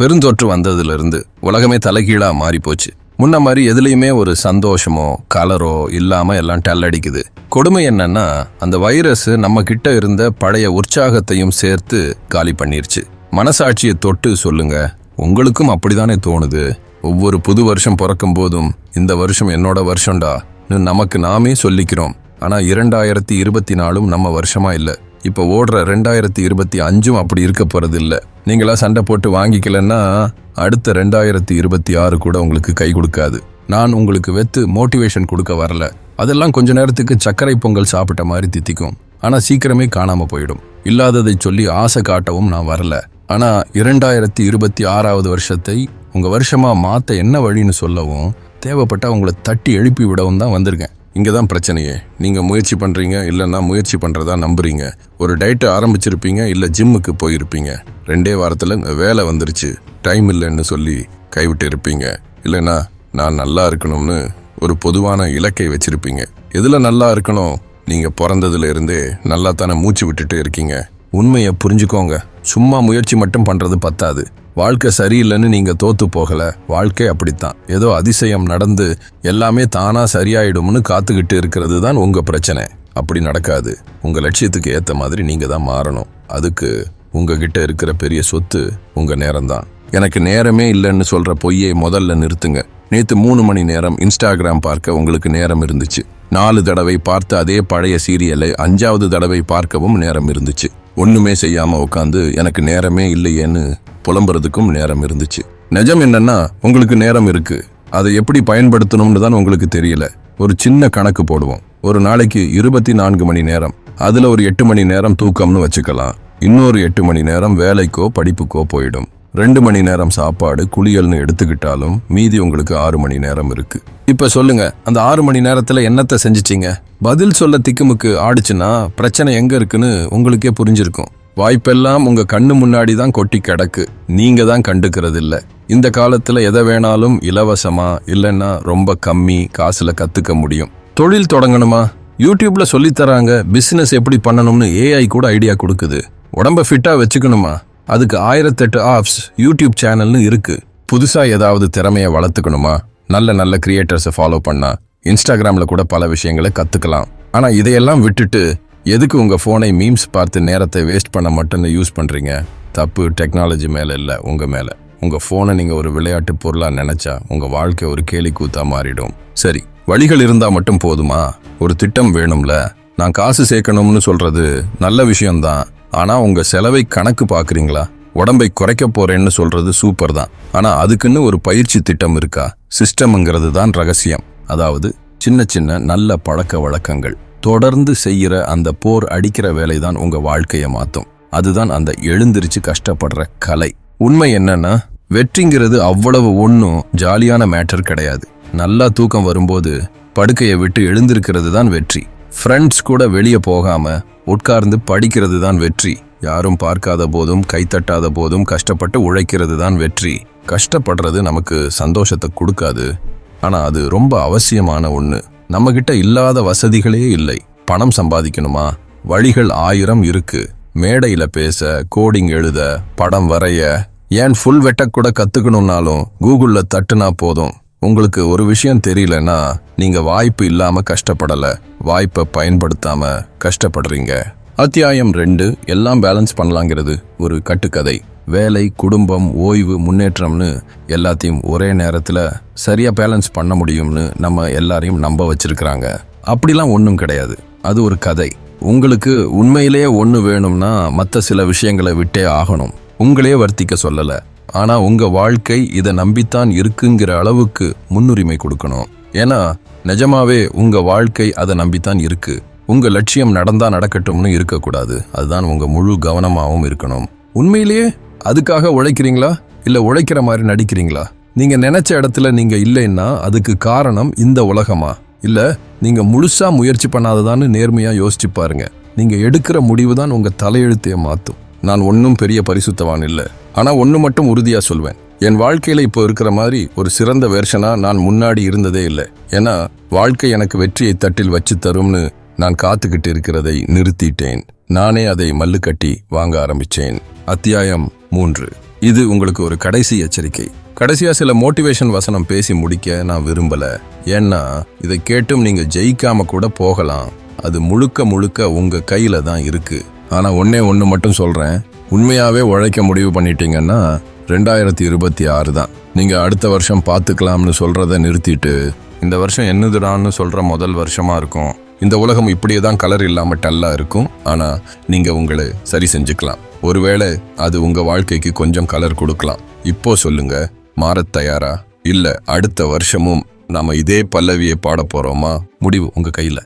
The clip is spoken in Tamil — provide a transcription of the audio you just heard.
பெருந்தொற்று வந்ததுலேருந்து உலகமே தலைகீழாக மாறி போச்சு முன்ன மாதிரி எதுலேயுமே ஒரு சந்தோஷமோ கலரோ இல்லாமல் எல்லாம் டல்லடிக்குது. கொடுமை என்னன்னா அந்த வைரஸ் நம்ம கிட்ட இருந்த பழைய உற்சாகத்தையும் சேர்த்து காலி பண்ணிருச்சு. மனசாட்சியை தொட்டு சொல்லுங்க. உங்களுக்கும் அப்படிதானே தோணுது. ஒவ்வொரு புது வருஷம் பிறக்கும் போதும் இந்த வருஷம் என்னோட வருஷம்டா நமக்கு நாமே சொல்லிக்கிறோம். ஆனா இரண்டாயிரத்தி இருபத்தி நாலும் நம்ம வருஷமா இல்லை. இப்போ ஓடுற ரெண்டாயிரத்தி இருபத்தி அஞ்சும் அப்படி இருக்க போறது இல்லை நீங்களாம் சண்டை போட்டு வாங்கிக்கலன்னா அடுத்த ரெண்டாயிரத்தி இருபத்தி ஆறு கூட உங்களுக்கு கை கொடுக்காது. நான் உங்களுக்கு வெத்து மோட்டிவேஷன் கொடுக்க வரல. அதெல்லாம் கொஞ்ச நேரத்துக்கு சர்க்கரை பொங்கல் சாப்பிட்ட மாதிரி தித்திக்கும். ஆனா சீக்கிரமே காணாம போயிடும். இல்லாததை சொல்லி ஆசை காட்டவும் நான் வரல. ஆனா இரண்டாயிரத்தி இருபத்தி ஆறாவது வருஷத்தை உங்க வருஷமா மாத்த என்ன வழின்னு சொல்லவும் தேவைப்பட்டால் உங்களை தட்டி எழுப்பி விடவும் தான் வந்திருக்கேன். இங்கே தான் பிரச்சனையே. நீங்கள் முயற்சி பண்ணுறீங்க இல்லைன்னா முயற்சி பண்ணுறதா நம்புறீங்க. ஒரு டயட்டை ஆரம்பிச்சிருப்பீங்க இல்லை ஜிம்முக்கு போயிருப்பீங்க. ரெண்டே வாரத்தில் வேலை வந்துருச்சு. டைம் இல்லைன்னு சொல்லி கைவிட்டு இருப்பீங்க. இல்லைன்னா நான் நல்லா இருக்கணும்னு ஒரு பொதுவான இலக்கை வச்சுருப்பீங்க. எதில் நல்லா இருக்கணும்? நீங்கள் பிறந்ததுலேருந்தே நல்லா தானே மூச்சு விட்டுட்டு இருக்கீங்க. உண்மையை புரிஞ்சுக்கோங்க. சும்மா முயற்சி மட்டும் பண்ணுறது பத்தாது. வாழ்க்கை சரியில்லைன்னு நீங்க தோத்து போகல. வாழ்க்கை அப்படித்தான். ஏதோ அதிசயம் நடந்து எல்லாமே தானா சரியாயிடும்னு காத்துக்கிட்டு இருக்கிறது தான் உங்க பிரச்சனை. அப்படி நடக்காது. உங்க லட்சியத்துக்கு ஏத்த மாதிரி நீங்க தான் மாறணும். அதுக்கு உங்ககிட்ட இருக்கிற பெரிய சொத்து உங்க நேரம்தான். எனக்கு நேரமே இல்லைன்னு சொல்ற பொய்யை முதல்ல நிறுத்துங்க. நேத்து மூணு மணி நேரம் இன்ஸ்டாகிராம் பார்க்க உங்களுக்கு நேரம் இருந்துச்சு. நாலு தடவை பார்த்த அதே பழைய சீரியலை அஞ்சாவது தடவை பார்க்கவும் நேரம் இருந்துச்சு. ஒன்றுமே செய்யாமல் உட்காந்து எனக்கு நேரமே இல்லையேன்னு புலம்புறதுக்கும் நேரம் இருந்துச்சு. நிஜம் என்னன்னா உங்களுக்கு நேரம் இருக்கு. அதை எப்படி பயன்படுத்தணும்னு தான் உங்களுக்கு தெரியல. ஒரு சின்ன கணக்கு போடுவோம். ஒரு நாளைக்கு இருபத்தி நான்கு மணி நேரம். அதில் ஒரு எட்டு மணி நேரம் தூக்கம்னு வச்சுக்கலாம். இன்னொரு எட்டு மணி நேரம் வேலைக்கோ படிப்புக்கோ போயிடும். ரெண்டு மணி நேரம் சாப்பாடு குளியல்னு எடுத்துக்கிட்டாலும் மீதி உங்களுக்கு ஆறு மணி நேரம் இருக்கு. இப்ப சொல்லுங்க அந்த ஆறு மணி நேரத்துல என்னத்தை செஞ்சிட்டீங்க? பதில் சொல்ல திக்குமுக்கு ஆடுச்சுன்னா பிரச்சனை எங்க இருக்குன்னு உங்களுக்கே புரிஞ்சிருக்கும். வாய்ப்பெல்லாம் உங்க கண்ணு முன்னாடி தான் கொட்டி கிடக்கு. நீங்க தான் கண்டுக்கிறது இல்லை இந்த காலத்துல எதை வேணாலும் இலவசமா இல்லைன்னா ரொம்ப கம்மி காசுல கத்துக்க முடியும். தொழில் தொடங்கணுமா? யூடியூப்ல சொல்லித் தராங்க பிசினஸ் எப்படி பண்ணணும்னு ஏஐ கூட ஐடியா கொடுக்குது. உடம்ப ஃபிட்டா வச்சுக்கணுமா? அதுக்கு ஆயிரத்தெட்டு ஆப்ஸ் யூடியூப் சேனல்னு இருக்கு. புதுசாக ஏதாவது திறமையை வளர்த்துக்கணுமா? நல்ல நல்ல கிரியேட்டர்ஸை ஃபாலோ பண்ணா இன்ஸ்டாகிராமில் கூட பல விஷயங்களை கற்றுக்கலாம் ஆனால் இதையெல்லாம் விட்டுட்டு எதுக்கு உங்கள் ஃபோனை மீம்ஸ் பார்த்து நேரத்தை வேஸ்ட் பண்ண மட்டும் யூஸ் பண்ணுறீங்க தப்பு டெக்னாலஜி மேலே இல்லை உங்கள் மேலே. உங்கள் ஃபோனை நீங்கள் ஒரு விளையாட்டு பொருளாக நினச்சா உங்கள் வாழ்க்கை ஒரு கேலி கூத்தாக மாறிடும். சரி வழிகள் இருந்தால் மட்டும் போதுமா? ஒரு திட்டம் வேணும்ல? நான் காசு சேர்க்கணும்னு சொல்கிறது நல்ல விஷயம்தான். ஆனால் உங்கள் செலவை கணக்கு பார்க்குறீங்களா? உடம்பை குறைக்க போறேன்னு சொல்றது சூப்பர் தான். ஆனால் அதுக்குன்னு ஒரு பயிற்சி திட்டம் இருக்கா? சிஸ்டம்ங்கிறது தான் ரகசியம். அதாவது சின்ன சின்ன நல்ல பழக்க வழக்கங்கள். தொடர்ந்து செய்கிற அந்த போர் அடிக்கிற வேலை தான் உங்கள் வாழ்க்கையை மாற்றும் அதுதான் அந்த எழுந்திருச்சு கஷ்டப்படுற கலை. உண்மை என்னன்னா வெற்றிங்கிறது அவ்வளவு ஒன்றும் ஜாலியான மேட்டர் கிடையாது. நல்லா தூக்கம் வரும்போது படுக்கையை விட்டு எழுந்திருக்கிறது தான் வெற்றி. ஃப்ரெண்ட்ஸ் கூட வெளியே போகாமல் உட்கார்ந்து படிக்கிறது தான் வெற்றி. யாரும் பார்க்காத போதும் கைத்தட்டாத போதும் கஷ்டப்பட்டு உழைக்கிறது தான் வெற்றி. கஷ்டப்படுறது நமக்கு சந்தோஷத்தை கொடுக்காது. ஆனால் அது ரொம்ப அவசியமான ஒன்று நம்மகிட்ட இல்லாத வசதிகளே இல்லை. பணம் சம்பாதிக்கணுமா? வழிகள் ஆயிரம் இருக்கு. மேடையில் பேச கோடிங் எழுத படம் வரைய ஏன் ஃபுல் வெட்ட கூட கூகுளில் தட்டுனா போதும். உங்களுக்கு ஒரு விஷயம் தெரியலன்னா நீங்க வாய்ப்பு இல்லாம கஷ்டப்படல. வாய்ப்பை பயன்படுத்தாம கஷ்டப்படுறீங்க. அத்தியாயம் ரெண்டு எல்லாம் பேலன்ஸ் பண்ணலாங்கிறது ஒரு கட்டுக்கதை. வேலை குடும்பம் ஓய்வு முன்னேற்றம்னு எல்லாத்தையும் ஒரே நேரத்தில் சரியாக பேலன்ஸ் பண்ண முடியும்னு நம்ம எல்லாரையும் நம்ப வச்சிருக்கிறாங்க. அப்படிலாம் ஒன்றும் கிடையாது. அது ஒரு கதை. உங்களுக்கு உண்மையிலேயே ஒன்று வேணும்னா மற்ற சில விஷயங்களை விட்டே ஆகணும். உங்களே வர்த்திக்க சொல்லலை. ஆனால் உங்கள் வாழ்க்கை இதை நம்பித்தான் இருக்குங்கிற அளவுக்கு முன்னுரிமை கொடுக்கணும். ஏன்னா நிஜமாவே உங்கள் வாழ்க்கை அதை நம்பித்தான் இருக்குது உங்கள் லட்சியம் நடந்தால் நடக்கட்டும்னு இருக்கக்கூடாது. அதுதான் உங்கள் முழு கவனமாகவும் இருக்கணும். உண்மையிலேயே அதுக்காக உழைக்கிறீங்களா? இல்லை உழைக்கிற மாதிரி நடிக்கிறீங்களா? நீங்கள் நினச்ச இடத்துல நீங்கள் இல்லைன்னா அதுக்கு காரணம் இந்த உலகமா? இல்லை நீங்கள் முழுசாக முயற்சி பண்ணாததான்னு நேர்மையாக யோசிச்சு பாருங்க. நீங்கள் எடுக்கிற முடிவு தான் உங்கள் தலையெழுத்தையே மாற்றும் நான் ஒன்றும் பெரிய பரிசுத்தவான் இல்லை. ஆனால் ஒன்று மட்டும் உறுதியாக சொல்வேன். என் வாழ்க்கையில் இப்போ இருக்கிற மாதிரி ஒரு சிறந்த வேர்ஷனாக நான் முன்னாடி இருந்ததே இல்லை. ஏன்னா வாழ்க்கை எனக்கு வெற்றியை தட்டில் வச்சு தரும்னு நான் காத்துக்கிட்டு இருக்கிறதை நிறுத்திட்டேன். நானே அதை மல்லு கட்டி வாங்க ஆரம்பித்தேன் அத்தியாயம் மூன்று. இது உங்களுக்கு ஒரு கடைசி எச்சரிக்கை. கடைசியாக சில மோட்டிவேஷன் வசனம் பேசி முடிக்க நான் விரும்பலை. ஏன்னா இதை கேட்டும் நீங்கள் ஜெயிக்காம கூட போகலாம். அது முழுக்க முழுக்க உங்கள் கையில் தான் இருக்குது ஆனால் ஒன்றே ஒன்று மட்டும் சொல்கிறேன் உண்மையாகவே உழைக்க முடிவு பண்ணிட்டீங்கன்னா ரெண்டாயிரத்தி இருபத்தி ஆறு தான். நீங்கள் அடுத்த வருஷம் பார்த்துக்கலாம்னு சொல்கிறத நிறுத்திட்டு இந்த வருஷம் என்னதுடான்னு சொல்கிற முதல் வருஷமாக இருக்கும். இந்த உலகம் இப்படியே தான் கலர் இல்லாமல் டல்லாக இருக்கும். ஆனால் நீங்கள் உங்களை சரி செஞ்சுக்கலாம். ஒருவேளை அது உங்கள் வாழ்க்கைக்கு கொஞ்சம் கலர் கொடுக்கலாம். இப்போ சொல்லுங்க மாறத் தயாரா? இல்லை அடுத்த வருஷமும் நாம் இதே பல்லவியை பாட போகிறோமா முடிவு உங்கள் கையில்.